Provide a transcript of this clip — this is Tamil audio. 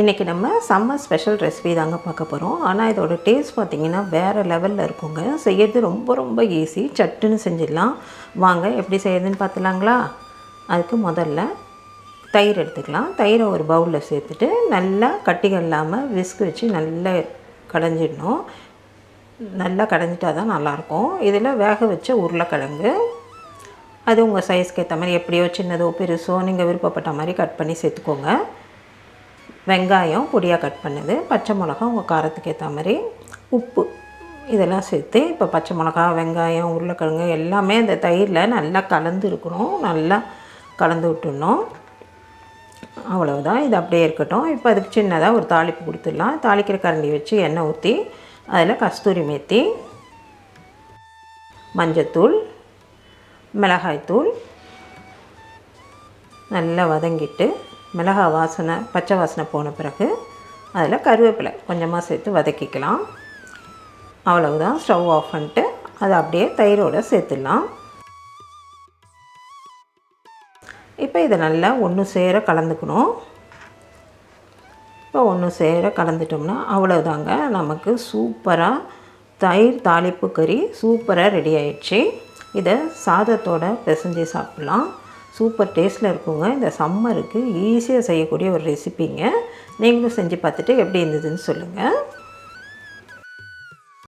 இன்றைக்கி நம்ம சம்மர் ஸ்பெஷல் ரெசிபி தாங்க பார்க்க போகிறோம் ஆனால் இதோட டேஸ்ட் பார்த்திங்கன்னா வேறு லெவலில் இருக்குங்க. செய்யறது ரொம்ப ரொம்ப ஈஸி சட்டுன்னு செஞ்சிடலாம். வாங்க எப்படி செய்யறதுன்னு பார்த்துலாங்களா? அதுக்கு முதல்ல தயிர் எடுத்துக்கலாம். தயிரை ஒரு பவுலில் சேர்த்துட்டு நல்லா கட்டிகள் இல்லாமல் விஸ்க் வச்சு நல்லா கடைஞ்சிடணும். நல்லா கடைஞ்சிட்டா தான் நல்லாயிருக்கும். இதில் வேக வச்ச உருளைக்கிழங்கு அது உங்கள் சைஸ்க்கு ஏற்ற மாதிரி எப்படியோ சின்னதோ பெருசோ நீங்கள் விருப்பப்பட்ட மாதிரி கட் பண்ணி சேர்த்துக்கோங்க. வெங்காயம் பொடியாக கட் பண்ணது பச்சை மிளகா உங்கள் காரத்துக்கு ஏற்ற மாதிரி உப்பு இதெல்லாம் சேர்த்து இப்போ பச்சை மிளகா வெங்காயம் உருளைக்கிழங்கு எல்லாமே அந்த தயிரில் நல்லா கலந்து இருக்கணும் நல்லா கலந்து விட்டுடணும். அவ்வளவுதான். இது அப்படியே இருக்கட்டும். இப்போ அதுக்கு சின்னதாக ஒரு தாளிப்பு கொடுத்துடலாம். தாளிக்கிற கரண்டி வச்சு எண்ணெய் ஊற்றி அதில் கஸ்தூரி மேத்தி மஞ்சத்தூள் மிளகாய்த்தூள் நல்லா வதங்கிட்டு மிளகா வாசனை பச்சை வாசனை போன பிறகு அதில் கருவேப்பிலை கொஞ்சமாக சேர்த்து வதக்கிக்கலாம். அவ்வளவுதான். ஸ்டவ் ஆஃப் பண்ணிட்டு அதை அப்படியே தயிரோடு சேர்த்துடலாம். இப்போ இதை நல்லா ஒன்று சேர கலந்துக்கணும். இப்போ ஒன்று சேர கலந்துட்டோம்னா அவ்வளோதாங்க நமக்கு சூப்பராக தயிர் தாளிப்பு கறி சூப்பராக ரெடி ஆயிடுச்சு. இதை சாதத்தோட பிசைஞ்சு சாப்பிட்லாம். சூப்பர் டேஸ்ட்டில் இருக்குங்க. இந்த சம்மருக்கு ஈஸியாக செய்யக்கூடிய ஒரு ரெசிப்பிங்க நீங்களும் செஞ்சு பார்த்துட்டு எப்படி இருந்ததுன்னு சொல்லுங்கள்